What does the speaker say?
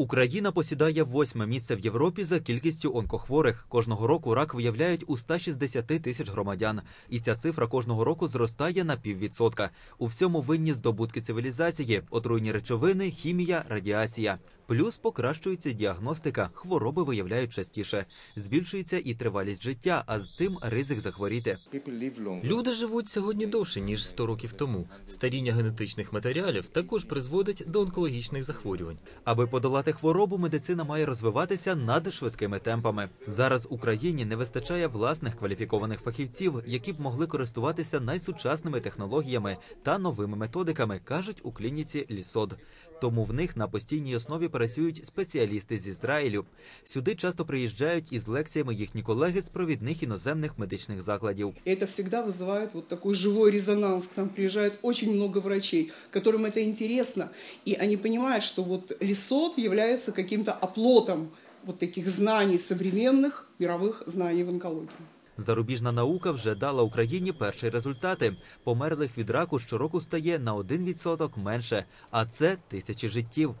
Україна посідає восьме місце в Європі за кількістю онкохворих. Кожного року рак виявляють у 160 тисяч громадян, і ця цифра кожного року зростає на піввідсотка. У всьому винні здобутки цивілізації, отруйні речовини, хімія, радіація. Плюс покращується діагностика, хвороби виявляють частіше. Збільшується і тривалість життя, а з цим ризик захворіти. Люди живуть сьогодні довше ніж 100 років тому. Старіння генетичних матеріалів також призводить до онкологічних захворювань. Аби подолати хворобу, медицина має розвиватися над швидкими темпами. Зараз Україні не вистачає власних кваліфікованих фахівців, які б могли користуватися найсучасними технологіями та новими методиками, кажуть у клініці Лісод. Тому в них на постійній основі працюють спеціалісти з Ізраїлю. Сюди часто приїжджають із лекціями їхні колеги з провідних іноземних медичних закладів. И это всегда вызывает вот такой живой резонанс. К нам приезжает очень много врачей, которым это интересно. И они понимают, что вот ЛИСОТ является каким-то оплотом вот таких знаний современных мировых знаний в онкологии. Зарубіжна наука вже дала Україні перші результати. Померлих від раку щороку стає на 1% менше, а це тисячі життів.